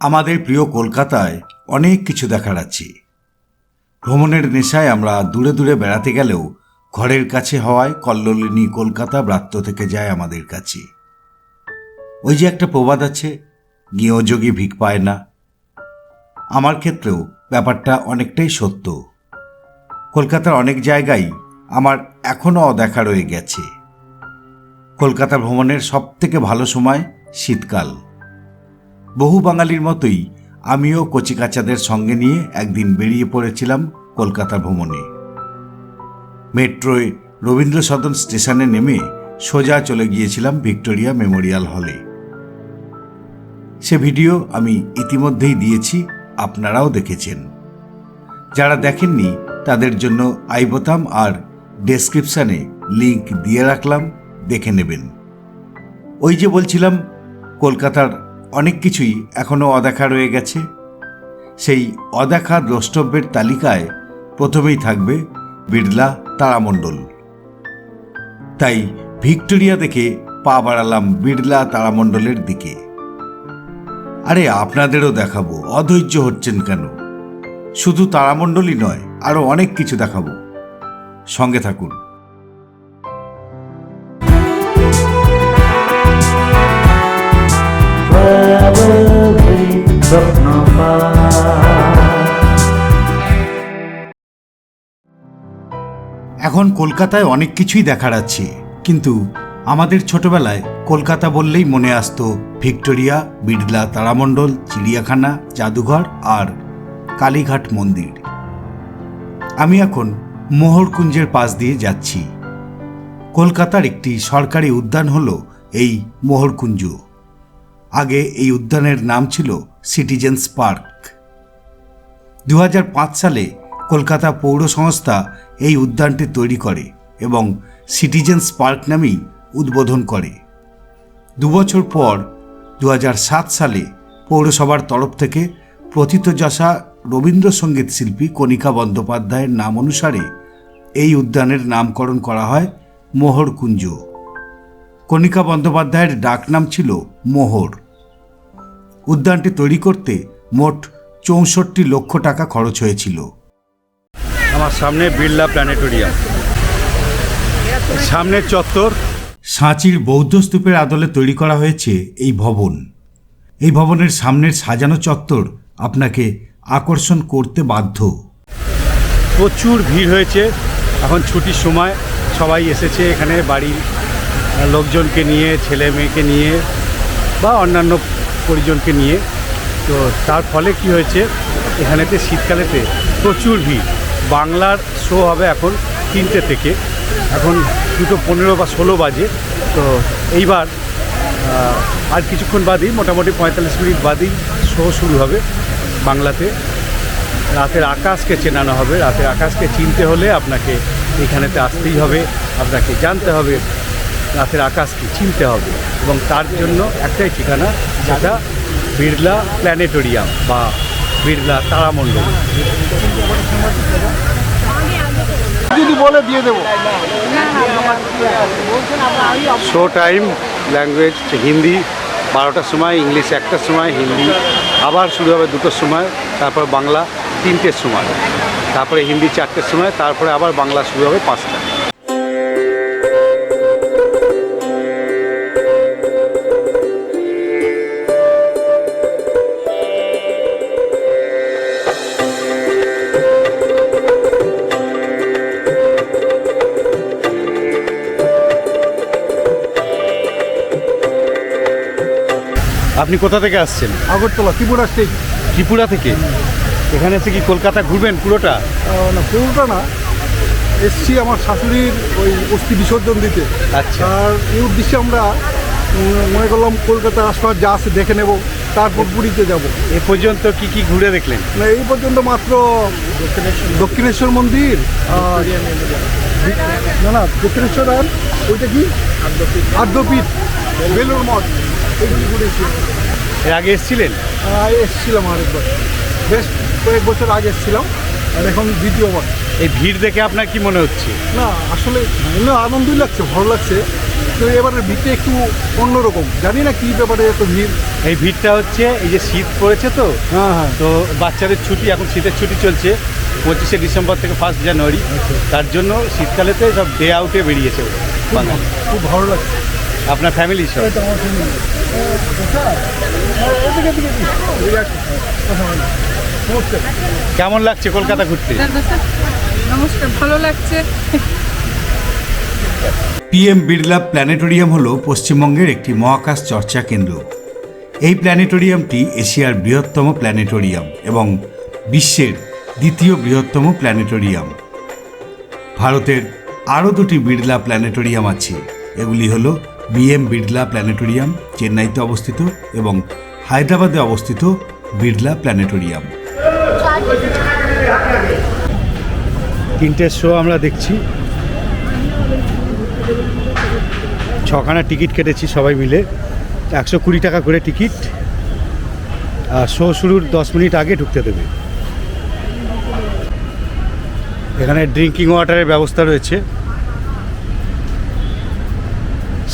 আমাদের প্রিয় কলকাতায় অনেক কিছু দেখার আছে। ভ্রমণের নেশায় আমরা দূরে দূরে বেড়াতে গেলেও ঘরের কাছে হওয়ায় কল্লোলিনী কলকাতা ব্রাত্য থেকে যায় আমাদের কাছে। ওই যে একটা প্রবাদ আছে গৃহযোগী ভিক পায় না। আমার ক্ষেত্রেও ব্যাপারটা অনেকটাই সত্য। কলকাতার অনেক জায়গায় আমার এখনও অদেখা রয়ে গেছে। কলকাতা ভ্রমণের সব থেকে ভালো সময় শীতকাল। বহু বাঙালির মতোই আমিও কচিকাচাদের সঙ্গে নিয়ে একদিন বেরিয়ে পড়েছিলাম কলকাতা ভ্রমণে। মেট্রোয় রবীন্দ্র সদন স্টেশনে নেমে সোজা চলে গিয়েছিলাম ভিক্টোরিয়া মেমোরিয়াল হলে। সে ভিডিও আমি ইতিমধ্যেই দিয়েছি, আপনারাও দেখেছেন। যারা দেখেননি, তাদের জন্য আই বোতাম আর ডেসক্রিপশানে লিংক দিয়ে রাখলাম, দেখে নেবেন। ওই যে বলছিলাম, কলকাতার অনেক কিছুই এখনও অদেখা রয়ে গেছে। সেই অদেখা দ্রষ্টব্যের তালিকায় প্রথমেই থাকবে বিড়লা তারামণ্ডল। তাই ভিক্টোরিয়া দেখে পা বাড়ালাম বিড়লা তারামণ্ডলের দিকে। আরে আপনাদেরও দেখাবো, অধৈর্য হচ্ছেন কেন? শুধু তারামণ্ডলই নয়, আরও অনেক কিছু দেখাবো। সঙ্গে থাকুন। এখন কলকাতায় অনেক কিছুই দেখার আছে কিন্তু আমাদের ছোটবেলায় কলকাতা বললেই মনে আসতো ভিক্টোরিয়া, বিড়লা তারামণ্ডল, চিড়িয়াখানা, জাদুঘর আর কালীঘাট মন্দির। আমি এখন মোহরকুঞ্জের পাশ দিয়ে যাচ্ছি। কলকাতার একটি সরকারি উদ্যান হল এই মোহরকুঞ্জ। আগে এই উদ্যানের নাম ছিল সিটিজেন্স পার্ক। দু হাজার পাঁচ সালে কলকাতা পৌর সংস্থা এই উদ্যানটি তৈরি করে এবং সিটিজেন্স পার্ক নামেই উদ্বোধন করে। দুবছর পর দু হাজার সাত সালে পৌরসভার তরফ থেকে প্রথিতযশা রবীন্দ্রসঙ্গীত শিল্পী কণিকা বন্দ্যোপাধ্যায়ের নাম অনুসারে এই উদ্যানের নামকরণ করা হয় মোহরকুঞ্জ কণিকা বন্দ্যোপাধ্যায়ের ডাকনাম ছিল মোহর। উদ্যানটি তৈরি করতে মোট চৌষট্টি লক্ষ টাকা খরচ হয়েছিল। আমার সামনে বিড়লা প্ল্যানেটোরিয়াম। সামনের চত্বর। সাঁচির বৌদ্ধ স্তূপের আদলে তৈরি করা হয়েছে এই ভবন। এই ভবনের সামনের সাজানো চত্বর আপনাকে আকর্ষণ করতে বাধ্য। প্রচুর ভিড় হয়েছে। এখন ছুটির সময় সবাই এসেছে এখানে বাড়ির লোকজনকে নিয়ে ছেলে মেয়েকে নিয়ে বা অন্যান্য পরিজনকে নিয়ে। তো তার ফলে কি হয়েছে, এখানেতে শীতকালেতে প্রচুর ভিড়। বাংলার শো হবে এখন তিনটে থেকে। এখন দুটো পনেরো বা ষোলো বাজে। তো এইবার আর কিছুক্ষণ বাদেই, মোটামুটি পঁয়তাল্লিশ মিনিট বাদেই শো শুরু হবে বাংলাতে। রাতের আকাশকে চেনানো হবে। রাতের আকাশকে চিনতে হলে আপনাকে এখানেতে আসতেই হবে। আপনাকে জানতে হবে রাতের আকাশকে চিনতে হবে এবং তার জন্য একটাই ঠিকানা যেটা বিড়লা প্ল্যানেটোরিয়াম বা বিড়লা তারামণ্ডল। যদি বলে দিয়ে দেবো। শো টাইম ল্যাঙ্গুয়েজ হিন্দি বারোটার সময় ইংলিশ একটার সময় হিন্দি আবার শুরু হবে দুটোর সময় তারপর বাংলা তিনটের সময়। তারপরে হিন্দি চারটের সময় তারপরে আবার বাংলা শুরু হবে পাঁচটা আপনি কোথা থেকে আসছেন? আগরতলা ত্রিপুরা স্টেট ত্রিপুরা থেকে? এখানে এসে কি কলকাতা ঘুরবেন পুরোটা? না পুরোটা না। এসছি আমার শাশুড়ির ওই অস্থি বিসর্জন দিতে। আচ্ছা। আর এই উদ্দেশ্যে আমরা মনে করলাম কলকাতার আশপাশ যা আছে দেখে নেব তারপর পুরীতে যাব। এ পর্যন্ত কি কি ঘুরে দেখলেন? না এই পর্যন্ত মাত্র দক্ষিণেশ্বর মন্দির আর না না দক্ষিণেশ্বর আর ওইটা কি? আদ্যপীঠ। বেলুর মঠ। এর আগে এসেছিলেন? আহ, এসেছিলাম আরেকবার। বেশ কয়েক বছর আগে এসেছিলাম আর এখন দ্বিতীয়বার। এই ভিড় দেখে আপনার কি মনে হচ্ছে? না আসলে এমনি আনন্দই লাগছে ভালো লাগছে। তো এবারে ভিড়টা একটু অন্যরকম। জানি না কি ব্যাপারে এত ভিড়। এই ভিড়টা হচ্ছে এই যে শীত পড়েছে তো হ্যাঁ হ্যাঁ। তো বাচ্চাদের ছুটি এখন শীতের ছুটি চলছে পঁচিশে ডিসেম্বর থেকে ফার্স্ট জানুয়ারি তার জন্য শীতকালেতে সব ডে আউটে বেরিয়েছে খুব ভালো লাগছে। আপনার ফ্যামিলি সব। কেমন লাগছে কলকাতা ঘুরতে? নমস্কার ভালো লাগছে। পিএম বিড়লা প্ল্যানেটোরিয়াম হল পশ্চিমবঙ্গের একটি মহাকাশ চর্চা কেন্দ্র। এই প্ল্যানেটোরিয়ামটি এশিয়ার বৃহত্তম প্ল্যানেটোরিয়াম এবং বিশ্বের দ্বিতীয় বৃহত্তম প্ল্যানেটোরিয়াম। ভারতের আরও দুটি বিড়লা প্ল্যানেটোরিয়াম আছে। এগুলি হল বিএম বিড়লা প্ল্যানেটোরিয়াম, চেন্নাইতে অবস্থিত এবং হায়দ্রাবাদে অবস্থিত বিড়লা প্ল্যানেটোরিয়াম। তিনটে শো আমরা দেখছি। ছখানা টিকিট কেটেছি সবাই মিলে। একশো কুড়ি টাকা করে টিকিট আর শো শুরুর দশ মিনিট আগে ঢুকতে দেবে। এখানে ড্রিঙ্কিং ওয়াটারের ব্যবস্থা রয়েছে।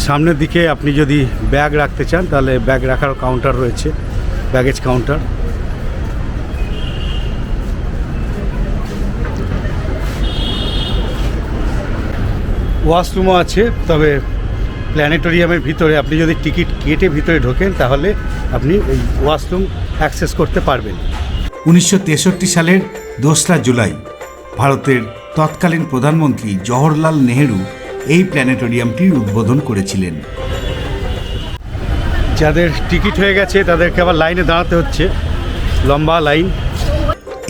সামনের দিকে আপনি যদি ব্যাগ রাখতে চান, তাহলে ব্যাগ রাখার কাউন্টার রয়েছে ব্যাগেজ কাউন্টার ওয়াশরুমও আছে, তবে প্ল্যানেটোরিয়ামের ভিতরে আপনি যদি টিকিট কেটে ভিতরে ঢোকেন, তাহলে আপনি এই ওয়াশরুম অ্যাক্সেস করতে পারবেন। উনিশশো তেষট্টি সালের দোসরা জুলাই, ভারতের তৎকালীন প্রধানমন্ত্রী জওহরলাল নেহেরু এই প্ল্যানেটোরিয়ামটির উদ্বোধন করেছিলেন। যাদের টিকিট হয়ে গেছে তাদেরকে আবার লাইনে দাঁড়াতে হচ্ছে। লম্বা line.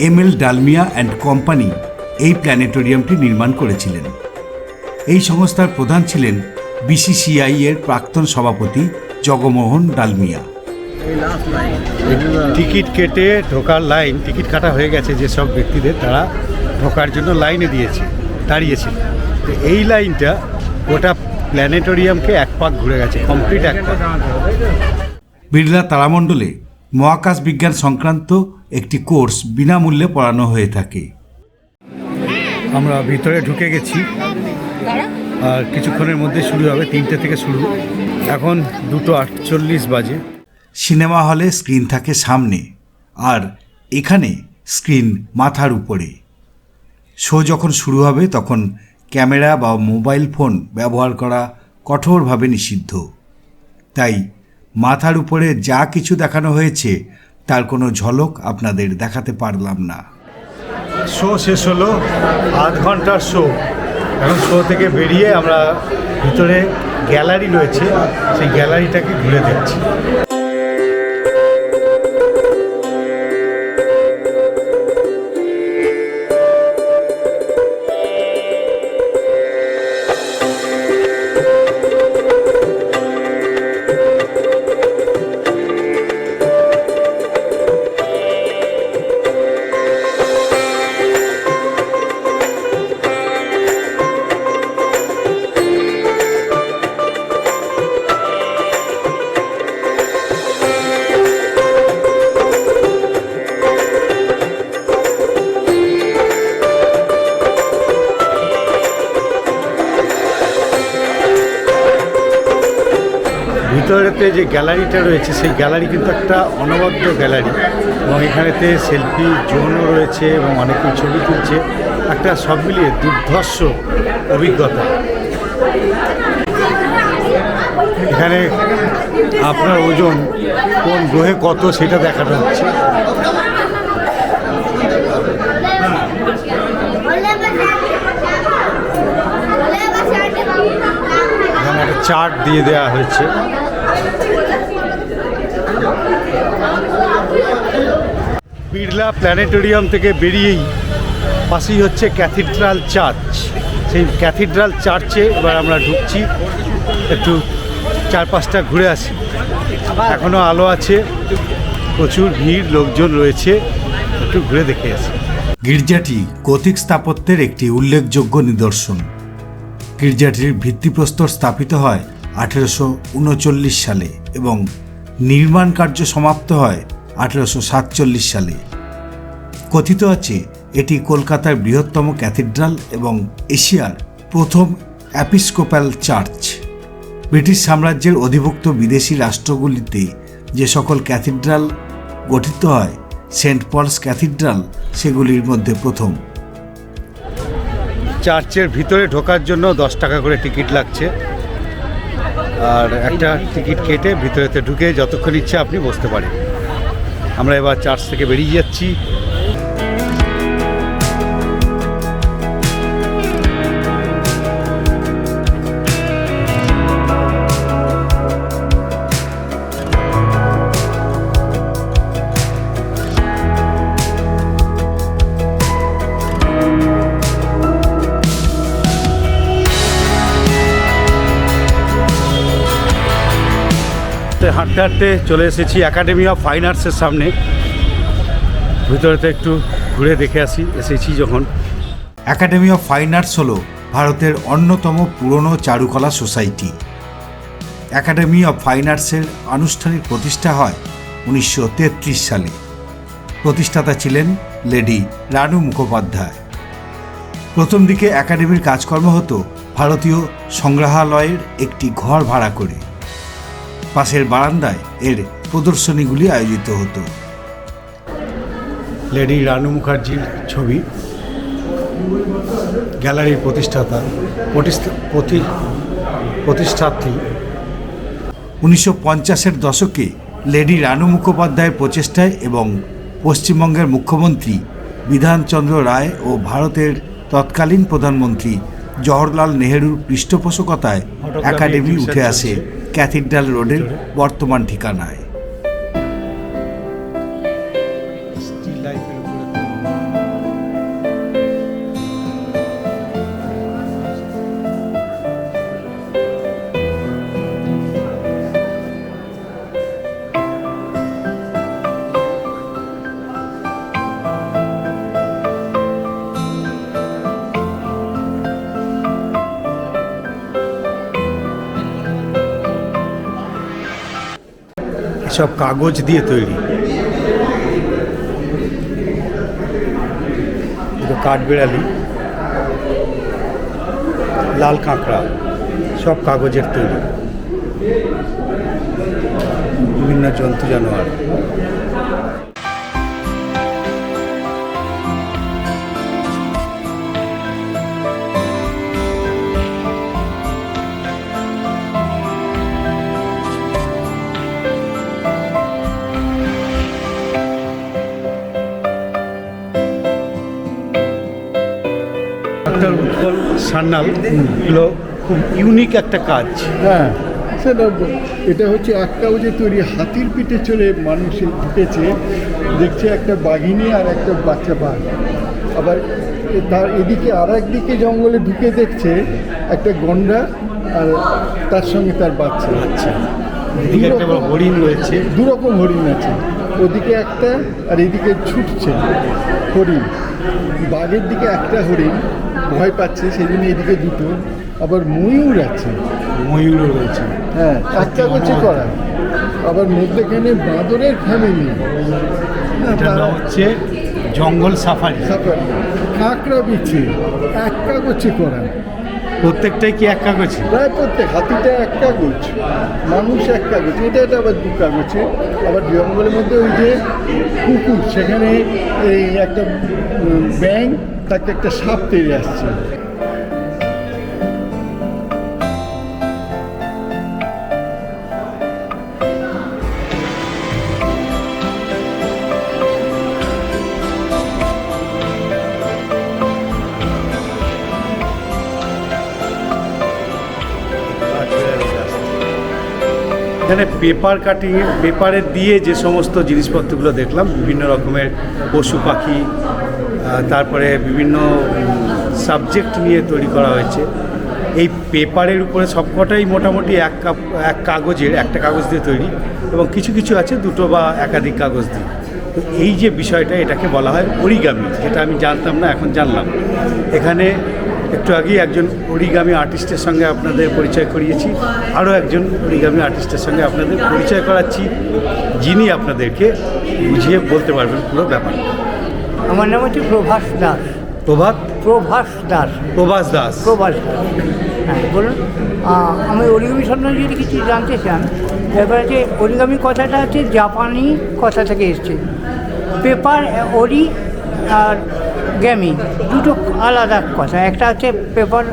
M L Dalmia and company এই প্ল্যানেটোরিয়ামটি নির্মাণ করেছিলেন। এই সংস্থার প্রধান ছিলেন বিসিসিআই এর প্রাক্তন সভাপতি জগমোহন ডালমিয়া। টিকিট কেটে ঢোকার লাইন টিকিট কাটা হয়ে গেছে যেসব ব্যক্তিদের তারা ঢোকার জন্য লাইনে দিয়েছে দাঁড়িয়েছে। তো এই লাইনটা গোটা প্ল্যানেটোরিয়ামকে এক পাক ঘুরে গেছে কমপ্লিট এক পাক। বিড়লা তারামণ্ডলে মহাকাশ বিজ্ঞান সংক্রান্ত একটি কোর্স বিনামূল্যে পড়ানো হয়ে থাকে। আমরা ভিতরে ঢুকে গেছি। আর কিছুক্ষণের মধ্যে শুরু হবে তিনটে থেকে শুরু। এখন দুটো আটচল্লিশ বাজে। সিনেমা হলে স্ক্রিন থাকে সামনে আর এখানে স্ক্রিন মাথার উপরে। শো যখন শুরু হবে তখন ক্যামেরা বা মোবাইল ফোন ব্যবহার করা কঠোরভাবে নিষিদ্ধ। তাই মাথার উপরে যা কিছু দেখানো হয়েছে, তার কোনো ঝলক আপনাদের দেখাতে পারলাম না। শো শেষ হলো, আধ ঘণ্টার শো। এখন শো থেকে বেরিয়ে আমরা ভিতরে গ্যালারি রয়েছে, সেই গ্যালারিটাকে ঘুরে দেখছি। ভিতরেতে যে গ্যালারিটা রয়েছে, সেই গ্যালারি কিন্তু একটা অনবদ্য গ্যালারি। এবং এখানেতে সেলফি জোনও রয়েছে এবং অনেকেই ছবি তুলছে। একটা সব মিলিয়ে দুর্ধর্ষ অভিজ্ঞতা। এখানে আপনার ওজন কোন গ্রহে কত সেটা দেখানো হচ্ছে। চার্ট দিয়ে দেওয়া হয়েছে। বিড়লা প্ল্যানেটোরিয়াম থেকে বেরিয়েই পাশেই হচ্ছে ক্যাথিড্রাল চার্চ। সেই ক্যাথিড্রাল চার্চে এবার আমরা ঢুকছি। একটু চারপাশটা ঘুরে আসি। এখনও আলো আছে, প্রচুর ভিড়, লোকজন রয়েছে। একটু ঘুরে দেখে আসি। গির্জাটি গথিক স্থাপত্যের একটি উল্লেখযোগ্য নিদর্শন। গির্জাটির ভিত্তিপ্রস্তর স্থাপিত হয় আঠেরোশো উনচল্লিশ সালে এবং নির্মাণ কার্য সমাপ্ত হয় আঠেরোশো সাতচল্লিশ সালে। কথিত আছে, এটি কলকাতার বৃহত্তম ক্যাথিড্রাল এবং এশিয়ার প্রথম অ্যাপিস্কোপ্যাল চার্চ। ব্রিটিশ সাম্রাজ্যের অধিভুক্ত বিদেশি রাষ্ট্রগুলিতে যে সকল ক্যাথিড্রাল গঠিত হয়, সেন্ট পলস ক্যাথিড্রাল সেগুলির মধ্যে প্রথম। চার্চের ভিতরে ঢোকার জন্য দশ টাকা করে টিকিট লাগছে। আর একটা টিকিট কেটে ভিতরেতে ঢুকে যতক্ষণ ইচ্ছে আপনি বসতে পারেন। আমরা এবার চার্চ থেকে বেরিয়ে যাচ্ছি। হাঁটতে হাঁটতে চলে এসেছি একাডেমি অফ ফাইন আর্টসের সামনে। ভিতরেতে একটু ঘুরে দেখে আসি, এসেছি যখন। একাডেমি অফ ফাইন আর্টস হল ভারতের অন্যতম পুরনো চারুকলা সোসাইটি। একাডেমি অফ ফাইন আর্টসের আনুষ্ঠানিক প্রতিষ্ঠা হয় উনিশশো তেত্রিশ সালে। প্রতিষ্ঠাতা ছিলেন লেডি রানু মুখোপাধ্যায়। প্রথম দিকে একাডেমির কাজকর্ম হতো ভারতীয় সংগ্রহালয়ের একটি ঘর ভাড়া করে। পাশের বারান্দায় এর প্রদর্শনীগুলি আয়োজিত হতো। লেডি রানু মুখার্জির ছবি গ্যালারির প্রতিষ্ঠাতা প্রতিষ্ঠা প্রতি- প্রতিষ্ঠাত্রী। উনিশশো পঞ্চাশের দশকে লেডি রানু মুখোপাধ্যায়ের প্রচেষ্টায় এবং পশ্চিমবঙ্গের মুখ্যমন্ত্রী বিধানচন্দ্র রায় ও ভারতের তৎকালীন প্রধানমন্ত্রী জওহরলাল নেহেরুর পৃষ্ঠপোষকতায় একাডেমি উঠে আসে। ক্যাথিড্রাল রোডের বর্তমান ঠিকানায়। সব কাগজ দিয়ে তৈরি। কাঠবেড়ালি লাল কাঁকড়া সব কাগজের তৈরি। বিভিন্ন জন্তু জানোয়ার। সান্যাল এগুলো খুব ইউনিক একটা কাজ। হ্যাঁ সেটা এটা হচ্ছে এক কাগজে তৈরি হাতির পিঠে চড়ে মানুষ ঢুকেছে দেখছে একটা বাঘিনী আর একটা বাচ্চা বাঘ। আবার তার এদিকে আর একদিকে জঙ্গলে ঢুকে দেখছে একটা গন্ডা আর তার সঙ্গে তার বাচ্চা। আচ্ছা হরিণ রয়েছে। দু রকম হরিণ আছে। ওদিকে একটা আর এদিকে ছুটছে হরিণ। বাঘের দিকে একটা হরিণ। ভয় পাচ্ছে সেই জন্য এদিকে দুটো। আবার ময়ূর আছে। ময়ূরও রয়েছে। হ্যাঁ একটা করছে করা। আবার মধ্যেখানে বাঁদরের ফ্যামিলি হচ্ছে জঙ্গল সাফারি। সাফারি। কাঁকড়া বিছে এক কাগজে করা। প্রত্যেকটাই কি এক কাগজে? প্রায় প্রত্যেক হাতিটা এক কাগজ। মানুষ এক কাগজ। এটা এটা আবার দু কাগজে। আবার জঙ্গলের মধ্যে ওই যে কুকুর সেখানে এই একটা উম, ব্যাং তাকে একটা সাপ তেড়ে আসছে। এখানে পেপার কাটিং পেপারের দিয়ে যে সমস্ত জিনিসপত্রগুলো দেখলাম, বিভিন্ন রকমের পশু পাখি তারপরে বিভিন্ন সাবজেক্ট নিয়ে তৈরি করা হয়েছে। এই পেপারের উপরে সবকটাই মোটামুটি এক কাপ, এক কাগজের, একটা কাগজ দিয়ে তৈরি এবং কিছু কিছু আছে দুটো বা একাধিক কাগজ দিয়ে। তো এই যে বিষয়টা, এটাকে বলা হয় অরিগামি যেটা আমি জানতাম না, এখন জানলাম। এখানে একটু আগেই একজন অরিগামি আর্টিস্টের সঙ্গে আপনাদের পরিচয় করিয়েছি। আরও একজন অরিগামি আর্টিস্টের সঙ্গে আপনাদের পরিচয় করাচ্ছি, যিনি আপনাদেরকে বুঝিয়ে বলতে পারবেন পুরো ব্যাপারটা। আমার নাম হচ্ছে প্রভাস দাস। প্রভাত? প্রভাস দাস। প্রভাস দাস। প্রভাস দাস। হ্যাঁ বলুন। আমি অরিগামি সম্বন্ধে যদি কিছু জানতে চান ব্যাপার হচ্ছে অরিগামি কথাটা হচ্ছে জাপানি কথা থেকে এসছে। পেপার অরি আর গ্যামি দুটো আলাদা কথা। একটা হচ্ছে পেপার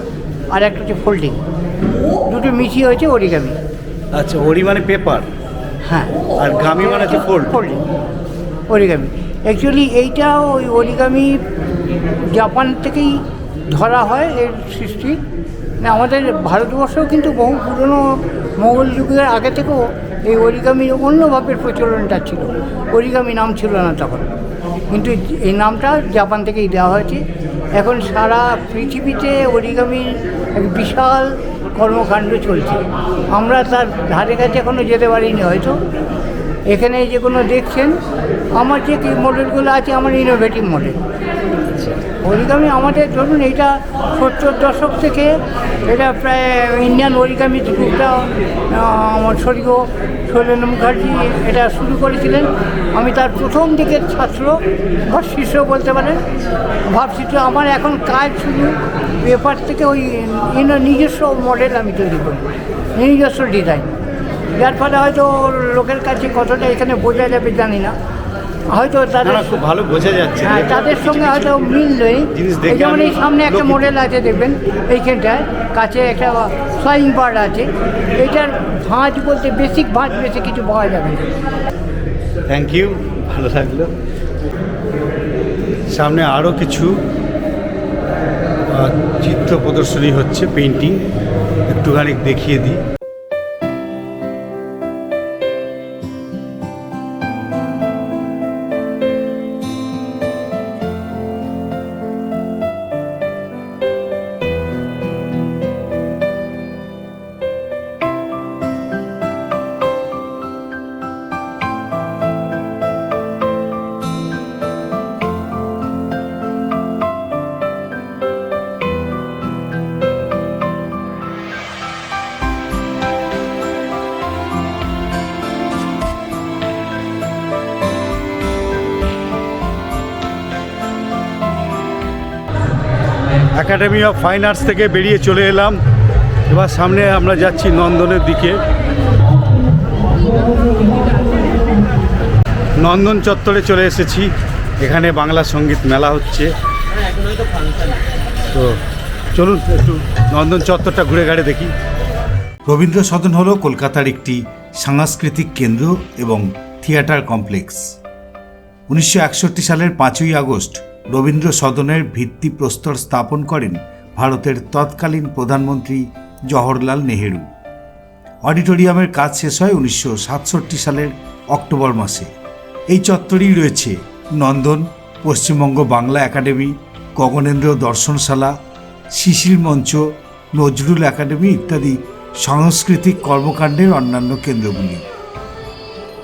আর একটা হচ্ছে ফোল্ডিং। দুটো মিশিয়ে হয়েছে অরিগামি। আচ্ছা ওরি মানে পেপার? হ্যাঁ। আর গামি মানে হচ্ছে ফোল্ড? ফোল্ডিং। অরিগামি। অ্যাকচুয়ালি এইটা ওই অরিগামি জাপান থেকেই ধরা হয় এর সৃষ্টি। না আমাদের ভারতবর্ষেও কিন্তু বহু পুরনো মোগল যুগের আগে থেকেও এই অরিগামির অন্যভাবে প্রচলনটা ছিল। অরিগামি নাম ছিল না তখন। কিন্তু এই নামটা জাপান থেকেই দেওয়া হয়েছে। এখন সারা পৃথিবীতে অরিগামির এক বিশাল কর্মকাণ্ড চলছে। আমরা তার ধারে কাছে এখনও যেতে পারিনি হয়তো। এখানে যে কোনো দেখছেন আমার যে মডেলগুলো আছে, আমার ইনোভেটিভ মডেল অরিগামি আমাদের ধরুন এটা সত্তর দশক থেকে এটা প্রায় ইন্ডিয়ান অরিগামি গ্রুপটা আমার স্বর্গীয় শৈলেন্দ্র মুখার্জি এটা শুরু করেছিলেন। আমি তার প্রথম দিকের ছাত্র বা শিষ্য বলতে পারেন। ভাবছি তো আমার এখন কাজ শুধু পেপার থেকে ওই নিজস্ব মডেল আমি তৈরি করি, নিজস্ব ডিজাইন যার ফলে হয়তো লোকের কাছে কতটা এখানে বোঝা যাবে জানি না। হয়তো তাদের খুব ভালো বোঝা যাচ্ছে হ্যাঁ তাদের সঙ্গে হয়তো মিল নেই। যেমন এই সামনে একটা মডেল আছে দেখবেন এইখানটায়। কাছে একটা ফ্লাইং বার্ড আছে। এটার ভাঁজ বলতে বেসিক ভাঁজ বেশি কিছু পাওয়া যাবে থ্যাংক ইউ ভালো লাগল। সামনে আরও কিছু চিত্র প্রদর্শনী হচ্ছে পেন্টিং একটুখানি দেখিয়ে দিই। একাডেমি অফ ফাইন আর্টস থেকে বেরিয়ে চলে এলাম। এবার সামনে আমরা যাচ্ছি নন্দনের দিকে। নন্দন চত্বরে চলে এসেছি। এখানে বাংলা সংগীত মেলা হচ্ছে। তো চলুন একটু নন্দন চত্বরটা ঘুরে ঘাড়ে দেখি। রবীন্দ্র সদন হল কলকাতার একটি সাংস্কৃতিক কেন্দ্র এবং থিয়েটার কমপ্লেক্স। উনিশশো একষট্টি সালের পাঁচই আগস্ট রবীন্দ্র সদনের ভিত্তিপ্রস্তর স্থাপন করেন ভারতের তৎকালীন প্রধানমন্ত্রী জওহরলাল নেহেরু। অডিটোরিয়ামের কাজ শেষ হয় উনিশশো সাতষট্টি সালের অক্টোবর মাসে। এই চত্বরেই রয়েছে নন্দন, পশ্চিমবঙ্গ বাংলা একাডেমি, গগনেন্দ্র দর্শনশালা, শিশির মঞ্চ, নজরুল একাডেমি ইত্যাদি সাংস্কৃতিক কর্মকাণ্ডের অন্যান্য কেন্দ্রগুলি।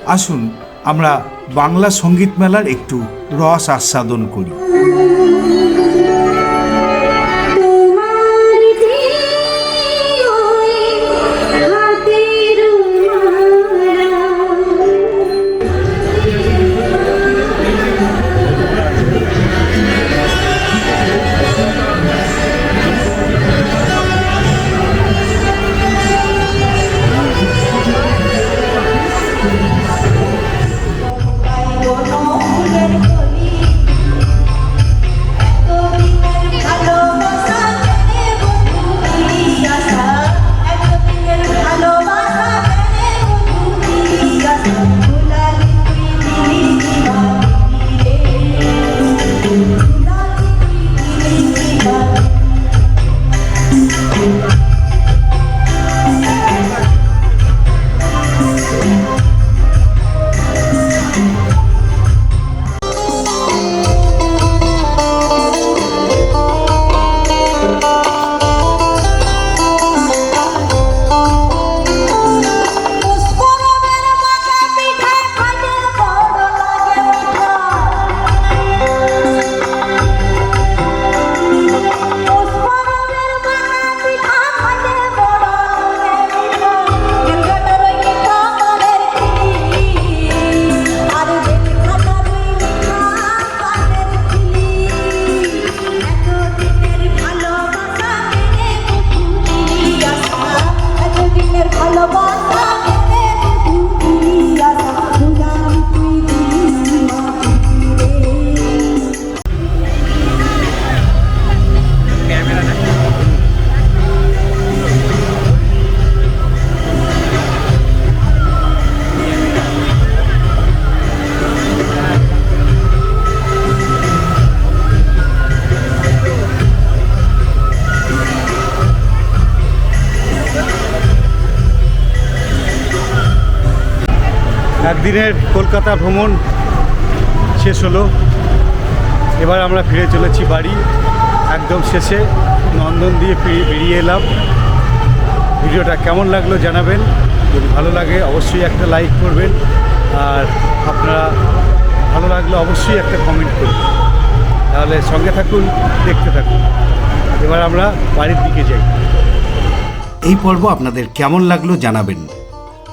আসুন আমরা বাংলা সংগীত মেলার একটু রস আস্বাদন করি। Thank you. একদিনের কলকাতা ভ্রমণ শেষ হলো। এবার আমরা ফিরে চলেছি বাড়ি। একদম শেষে নন্দন দিয়ে ফিরে বেরিয়ে এলাম। ভিডিওটা কেমন লাগল জানাবেন। যদি ভালো লাগে অবশ্যই একটা লাইক করবেন। আর আপনারা ভালো লাগলে অবশ্যই একটা কমেন্ট করবেন। তাহলে সঙ্গে থাকুন, দেখতে থাকুন। এবার আমরা বাড়ির দিকে যাই। এই পর্ব আপনাদের কেমন লাগল জানাবেন।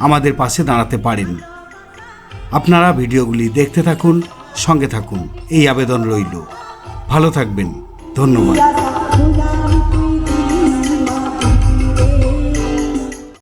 আমাদের পাশে দাঁড়াতে পারেন। আপনারা ভিডিওগুলি দেখতে থাকুন, সঙ্গে থাকুন। এই আবেদন রইল। ভালো থাকবেন। ধন্যবাদ।